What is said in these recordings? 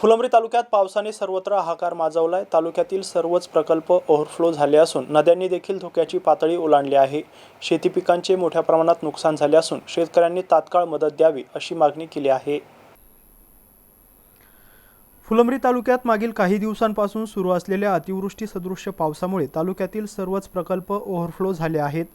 फुलंब्री तालुक्यात पावसाने सर्वत्र हाकार माजवलाय. तालुक्यातील सर्वच प्रकल्प ओव्हरफ्लो झाले असून नद्यांनी देखील धोक्याची पातळी ओलांडली आहे. शेती पिकांचे मोठ्या प्रमाणात नुकसान झाले असून शेतकऱ्यांनी तात्काळ मदत द्यावी अशी मागणी केली आहे. फुलंब्री तालुक्यात मागील काही दिवसांपासून सुरू असलेल्या अतिवृष्टी सदृश्य पावसामुळे तालुक्यातील सर्वच प्रकल्प ओव्हरफ्लो झाले आहेत.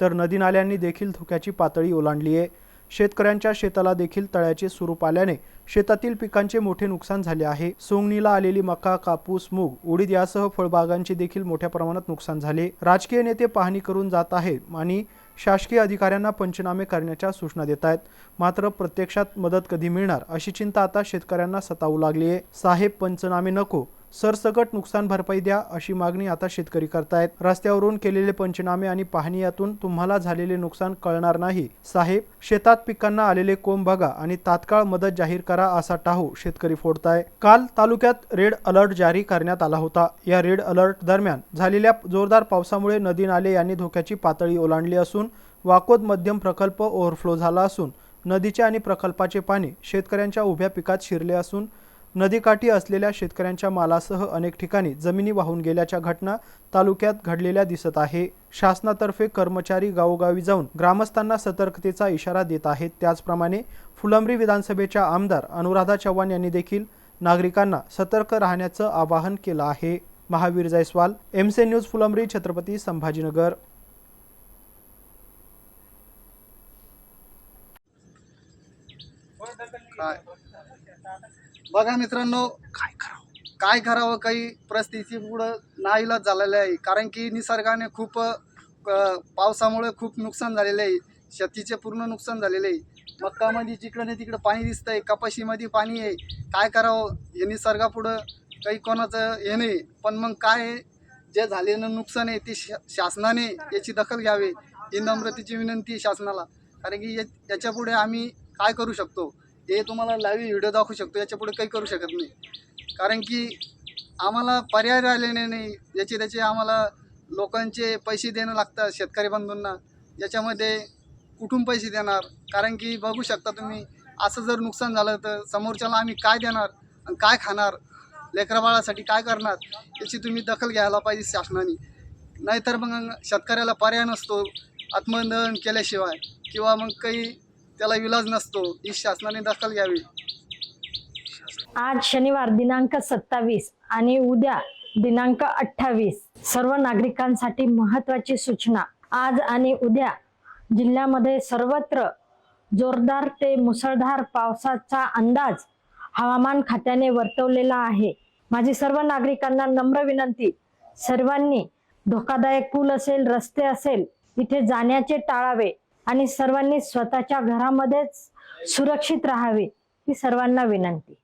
तर नदी नाल्यांनी देखील धोक्याची पातळी ओलांडली आहे. शेतकऱ्यांच्या शेताला देखील तळ्याचे स्वरूप आल्याने शेतातील पिकांचे मोठे नुकसान झाले आहे. सोंगणीला आलेली मका कापूस मूग उडीद यासह फळबागांचे देखील मोठ्या प्रमाणात नुकसान झाले. राजकीय नेते पाहणी करून जात आहेत आणि शासकीय अधिकाऱ्यांना पंचनामे करण्याच्या सूचना देत आहेत. मात्र प्रत्यक्षात मदत कधी मिळणार अशी चिंता आता शेतकऱ्यांना सतावू लागली आहे. साहेब पंचनामे नको. सरसकट नुकसान भरपाई द्या अशी मागणी आता शेतकरी करतायत. रस्त्यावरून केलेले पंचनामे आणि पाहणी यातून तुम्हाला झालेले नुकसान कळणार नाही. साहेब शेतात पिकांना आलेले कोंब बघा आणि तात्काळ मदत जाहीर करा असा टाहू शेतकरी फोडताय. काल तालुक्यात रेड अलर्ट जारी करण्यात आला होता. या रेड अलर्ट दरम्यान झालेल्या जोरदार पावसामुळे नदी नाले यांनी धोक्याची पातळी ओलांडली असून वाकोद मध्यम प्रकल्प ओव्हरफ्लो झाला असून नदीचे आणि प्रकल्पाचे पाणी शेतकऱ्यांच्या उभ्या पिकात शिरले असून नदीकाठी असलेल्या शेतकऱ्यांच्या मालासह अनेक ठिकाणी जमिनी वाहून गेल्याच्या घटना तालुक्यात घडलेल्या दिसत आहे. शासनातर्फे कर्मचारी गावोगावी जाऊन ग्रामस्थांना सतर्कतेचा इशारा देत आहेत. त्याचप्रमाणे फुलंब्री विधानसभेच्या आमदार अनुराधा चव्हाण यांनी देखील नागरिकांना सतर्क राहण्याचं आवाहन केलं आहे. महावीर जयस्वाल एमसे न्यूज फुलंब्री छत्रपती संभाजीनगर. काय? बघा मित्रांनो काय करावं? काय करावं? काही परिस्थिती पुढं नाईलाज झालेलं आहे. कारण की निसर्गाने खूप पावसामुळे खूप नुकसान झालेलं आहे. शेतीचे पूर्ण नुकसान झालेलं आहे. मक्कामध्ये जिकडं नाही तिकडं पाणी दिसतंय कपाशीमध्ये पाणी आहे. काय करावं? हे निसर्गापुढं काही कोणाचं हे नाही. पण मग काय आहे, जे झालेलं नुकसान आहे ते शा शासनाने याची दखल घ्यावी. ही नम्रतेची विनंती शासनाला. कारण की या- याच्यापुढे आम्ही काय करू शकतो? हे तुम्हाला लाईव्ह व्हिडिओ दाखवू शकतो याच्यापुढे काही करू शकत नाही. कारण की आम्हाला पर्याय राहिलेले नाही याचे त्याचे आम्हाला लोकांचे पैसे देणं लागतात शेतकरी बंधूंना. याच्यामध्ये कुठून पैसे देणार? कारण की बघू शकता तुम्ही असं जर नुकसान झालं तर समोरच्याला आम्ही काय देणार आणि काय खाणार? लेकराबाळासाठी काय करणार? याची तुम्ही दखल घ्यायला पाहिजे शासनाने. नाहीतर मग शेतकऱ्याला पर्याय नसतो आत्मदहन केल्याशिवाय. किंवा मग काही त्याला विलाज नसतो. ही शासनाने दखल घ्यावी. आज शनिवार दिनांक सत्तावीस आणि उद्या दिनांक अठ्ठावीस. सर्व नागरिकांसाठी महत्वाची सूचना. आज आणि उद्या जिल्ह्यामध्ये सर्वत्र जोरदार ते मुसळधार पावसाचा अंदाज हवामान खात्याने वर्तवलेला आहे. माझी सर्व नागरिकांना नम्र विनंती. सर्वांनी धोकादायक पूल असेल रस्ते असेल इथे जाण्याचे टाळावे. आणि सर्वांनी स्वतःच्या घरामध्येच सुरक्षित राहावे ही सर्वांना विनंती.